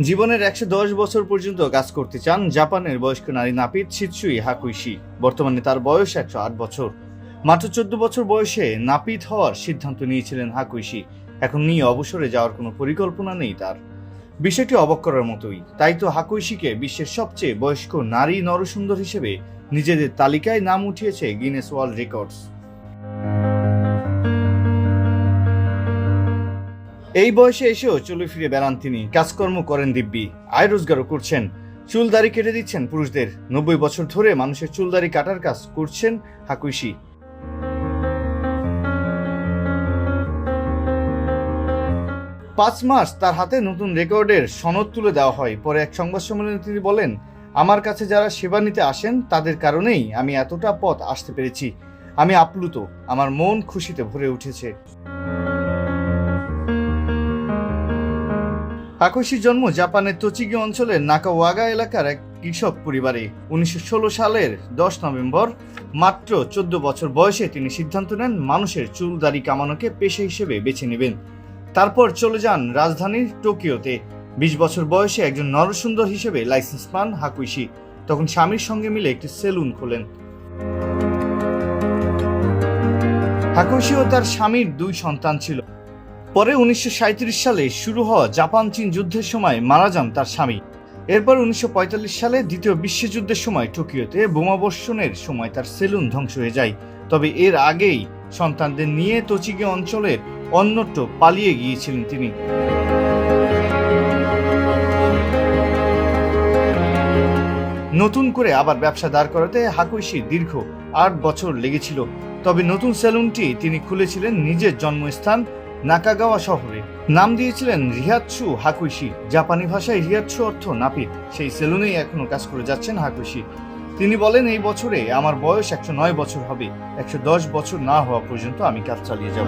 জীবনের একশো দশ বছর পর্যন্ত কাজ করতে চান জাপানের বয়স্ক নারী নাপিত শিৎসুই হাকুইশি। বর্তমানে তার বয়স একশো আট বছর। মাত্র চোদ্দ বছর বয়সে নাপিত হওয়ার সিদ্ধান্ত নিয়েছিলেন হাকুইশি। এখন নিয়ে অবসরে যাওয়ার কোনো পরিকল্পনা নেই তার। বিষয়টি অবাক করার মতোই। তাই তো হাকুইশিকে বিশ্বের সবচেয়ে বয়স্ক নারী নরসুন্দর হিসেবে নিজেদের তালিকায় নাম উঠিয়েছে গিনেস ওয়ার্ল্ড রেকর্ডস। এই বয়সে এসেও চলে ফিরে বেড়ান তিনি। কাজকর্ম করেন দিব্যি। আয় রোজগারও করছেন। চুল দাড়ি কেটে দিচ্ছেন পুরুষদের। নব্বই বছর ধরে মানুষের চুল দাড়ি কাটার কাজ করছেন হাকুইশি। পাঁচ মাস তার হাতে নতুন রেকর্ডের সনদ তুলে দেওয়া হয়। পরে এক সংবাদ সম্মেলনে তিনি বলেন, আমার কাছে যারা সেবা নিতে আসেন, তাদের কারণেই আমি এতটা পথ আসতে পেরেছি। আমি আপ্লুত। আমার মন খুশিতে ভরে উঠেছে। হাকুশির জন্ম জাপানের তোচিগি অঞ্চলের নাকাওয়াগা এলাকার এক কৃষক পরিবারে। উনিশশো ষোলো সালের দশ নভেম্বর, মাত্র চোদ্দ বছর বয়সে তিনি সিদ্ধান্ত নেন মানুষের চুল দাড়ি কামানোকে পেশা হিসেবে বেছে নেবেন। তারপর চলে যান রাজধানীর টোকিওতে। বিশ বছর বয়সে একজন নরসুন্দর হিসেবে লাইসেন্স পান হাকুইশি। তখন স্বামীর সঙ্গে মিলে একটি সেলুন খোলেন। হাকুইশি ও তার স্বামীর দুই সন্তান ছিল। পরে উনিশশো সাঁইত্রিশ সালে শুরু হওয়া জাপান চীন যুদ্ধের সময় মারা যান তার স্বামী। এরপর উনিশশো পঁয়তাল্লিশ সালে দ্বিতীয় বিশ্বযুদ্ধের সময় টোকিওতে বোমাবর্ষণের সময় তার সেলুন ধ্বংস হয়ে যায়। তবে এর আগেই সন্তানদের নিয়ে তোচিগে অঞ্চলের অন্যত্র পালিয়ে গিয়েছিলেন তিনি। নতুন করে আবার ব্যবসা দাঁড় করাতে হাকুইশি দীর্ঘ আট বছর লেগেছিল। তবে নতুন সেলুনটি তিনি খুলেছিলেন নিজের জন্মস্থান নাকাগাওয়া শহরে। নাম দিয়েছিলেন রিহাৎসু হাকুইশি। জাপানি ভাষায় রিহাৎসু অর্থ নাপিত। সেই সেলুনেই এখনও কাজ করে যাচ্ছেন হাকুইশি। তিনি বলেন, এই বছরে আমার বয়স একশো নয় বছর হবে। একশো দশ বছর না হওয়া পর্যন্ত আমি কাজ চালিয়ে যাব।